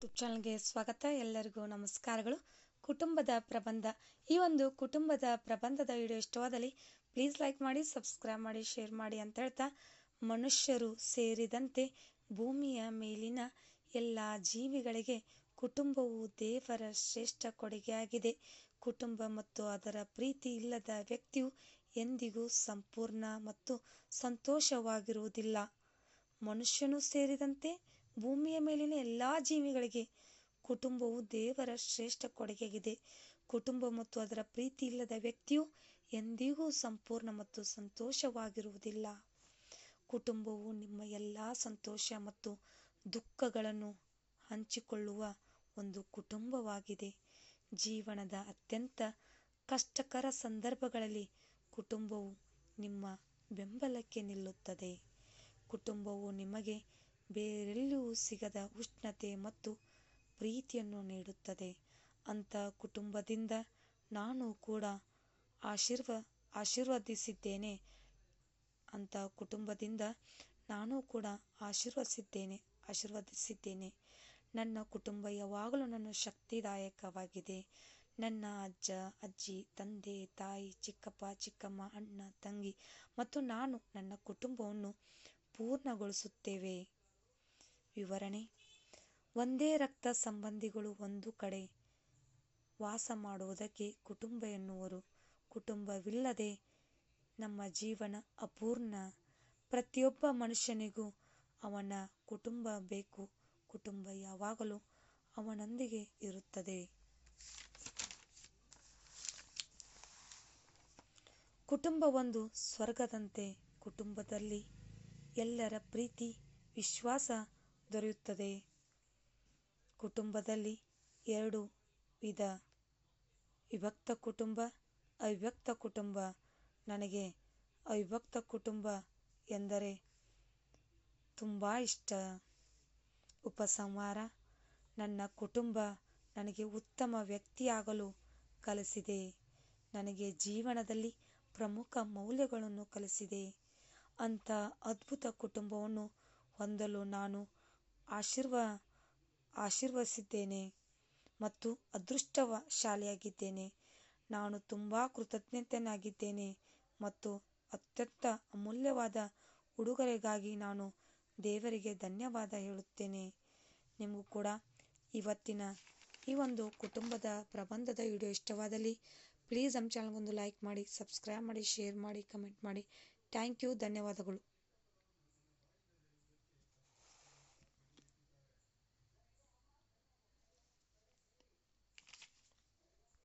YouTube ಚಾನಲ್ಗೆ ಸ್ವಾಗತ. ಎಲ್ಲರಿಗೂ ನಮಸ್ಕಾರಗಳು. ಕುಟುಂಬದ ಪ್ರಬಂಧ. ಈ ಒಂದು ಕುಟುಂಬದ ಪ್ರಬಂಧದ ವಿಡಿಯೋ ಇಷ್ಟವಾದಲ್ಲಿ ಪ್ಲೀಸ್ ಲೈಕ್ ಮಾಡಿ ಸಬ್ಸ್ಕ್ರೈಬ್ ಮಾಡಿ ಶೇರ್ ಮಾಡಿ ಅಂತ ಹೇಳ್ತಾ ಮನುಷ್ಯರು ಸೇರಿದಂತೆ ಭೂಮಿಯ ಮೇಲಿನ ಎಲ್ಲ ಜೀವಿಗಳಿಗೆ ಕುಟುಂಬವು ದೇವರ ಶ್ರೇಷ್ಠ ಕೊಡುಗೆಯಾಗಿದೆ. ಕುಟುಂಬ ಮತ್ತು ಅದರ ಪ್ರೀತಿ ಇಲ್ಲದ ವ್ಯಕ್ತಿಯು ಎಂದಿಗೂ ಸಂಪೂರ್ಣ ಮತ್ತು ಸಂತೋಷವಾಗಿರುವುದಿಲ್ಲ. ಮನುಷ್ಯನು ಸೇರಿದಂತೆ ಭೂಮಿಯ ಮೇಲಿನ ಎಲ್ಲ ಜೀವಿಗಳಿಗೆ ಕುಟುಂಬವು ದೇವರ ಶ್ರೇಷ್ಠ ಕೊಡುಗೆಯಾಗಿದೆ. ಕುಟುಂಬ ಮತ್ತು ಅದರ ಪ್ರೀತಿ ಇಲ್ಲದ ವ್ಯಕ್ತಿಯು ಎಂದಿಗೂ ಸಂಪೂರ್ಣ ಮತ್ತು ಸಂತೋಷವಾಗಿರುವುದಿಲ್ಲ. ಕುಟುಂಬವು ನಿಮ್ಮ ಎಲ್ಲ ಸಂತೋಷ ಮತ್ತು ದುಃಖಗಳನ್ನು ಹಂಚಿಕೊಳ್ಳುವ ಒಂದು ಕುಟುಂಬವಾಗಿದೆ. ಜೀವನದ ಅತ್ಯಂತ ಕಷ್ಟಕರ ಸಂದರ್ಭಗಳಲ್ಲಿ ಕುಟುಂಬವು ನಿಮ್ಮ ಬೆಂಬಲಕ್ಕೆ ನಿಲ್ಲುತ್ತದೆ. ಕುಟುಂಬವು ನಿಮಗೆ ಬೇರೆಲ್ಲಿಯೂ ಸಿಗದ ಉಷ್ಣತೆ ಮತ್ತು ಪ್ರೀತಿಯನ್ನು ನೀಡುತ್ತದೆ. ಅಂಥ ಕುಟುಂಬದಿಂದ ನಾನು ಕೂಡ ಆಶೀರ್ವ, ಆಶೀರ್ವದಿಸಿದ್ದೇನೆ. ಅಂಥ ಕುಟುಂಬದಿಂದ ನಾನು ಕೂಡ ಆಶೀರ್ವದಿಸಿದ್ದೇನೆ ಆಶೀರ್ವದಿಸಿದ್ದೇನೆ. ನನ್ನ ಕುಟುಂಬ ಯಾವಾಗಲೂ ನನ್ನ ಶಕ್ತಿದಾಯಕವಾಗಿದೆ. ನನ್ನ ಅಜ್ಜ, ಅಜ್ಜಿ, ತಂದೆ, ತಾಯಿ, ಚಿಕ್ಕಪ್ಪ, ಚಿಕ್ಕಮ್ಮ, ಅಣ್ಣ, ತಂಗಿ ಮತ್ತು ನಾನು ನನ್ನ ಕುಟುಂಬವನ್ನು ಪೂರ್ಣಗೊಳಿಸುತ್ತೇವೆ. ವಿವರಣೆ. ಒಂದೇ ರಕ್ತ ಸಂಬಂಧಿಗಳು ಒಂದು ಕಡೆ ವಾಸ ಮಾಡುವುದಕ್ಕೆ ಕುಟುಂಬ ಎನ್ನುವರು. ಕುಟುಂಬವಿಲ್ಲದೆ ನಮ್ಮ ಜೀವನ ಅಪೂರ್ಣ. ಪ್ರತಿಯೊಬ್ಬ ಮನುಷ್ಯನಿಗೂ ಅವನ ಕುಟುಂಬ ಬೇಕು. ಕುಟುಂಬ ಯಾವಾಗಲೂ ಅವನೊಂದಿಗೆ ಇರುತ್ತದೆ. ಕುಟುಂಬ ಒಂದು ಸ್ವರ್ಗದಂತೆ ಕುಟುಂಬದಲ್ಲಿ ಎಲ್ಲರ ಪ್ರೀತಿ, ವಿಶ್ವಾಸ ದೊರೆಯುತ್ತದೆ. ಕುಟುಂಬದಲ್ಲಿ ಎರಡು ವಿಧ. ವಿಭಕ್ತ ಕುಟುಂಬ, ಅವಿಭಕ್ತ ಕುಟುಂಬ. ನನಗೆ ಅವಿಭಕ್ತ ಕುಟುಂಬ ಎಂದರೆ ತುಂಬ ಇಷ್ಟ. ಉಪಸಂಹಾರ. ನನ್ನ ಕುಟುಂಬ ನನಗೆ ಉತ್ತಮ ವ್ಯಕ್ತಿಯಾಗಲು ಕಲಿಸಿದೆ. ನನಗೆ ಜೀವನದಲ್ಲಿ ಪ್ರಮುಖ ಮೌಲ್ಯಗಳನ್ನು ಕಲಿಸಿದೆ. ಅಂಥ ಅದ್ಭುತ ಕುಟುಂಬವನ್ನು ಹೊಂದಲು ನಾನು ಆಶೀರ್ವ ಆಶೀರ್ವದಿಸಿದ್ದೇನೆ ಮತ್ತು ಅದೃಷ್ಟಶಾಲಿಯಾಗಿದ್ದೇನೆ ನಾನು ತುಂಬ ಕೃತಜ್ಞತೆಯನ್ನಾಗಿದ್ದೇನೆ ಮತ್ತು ಅತ್ಯಂತ ಅಮೂಲ್ಯವಾದ ಉಡುಗೊರೆಗಾಗಿ ನಾನು ದೇವರಿಗೆ ಧನ್ಯವಾದ ಹೇಳುತ್ತೇನೆ. ನಿಮಗೂ ಕೂಡ ಇವತ್ತಿನ ಈ ಒಂದು ಕುಟುಂಬದ ಪ್ರಬಂಧದ ವಿಡಿಯೋ ಇಷ್ಟವಾದಲ್ಲಿ ಪ್ಲೀಸ್ ನಮ್ಮ ಚಾನಲ್ಗೊಂದು ಲೈಕ್ ಮಾಡಿ ಸಬ್ಸ್ಕ್ರೈಬ್ ಮಾಡಿ ಶೇರ್ ಮಾಡಿ ಕಮೆಂಟ್ ಮಾಡಿ. ಥ್ಯಾಂಕ್ ಯು ಧನ್ಯವಾದಗಳು.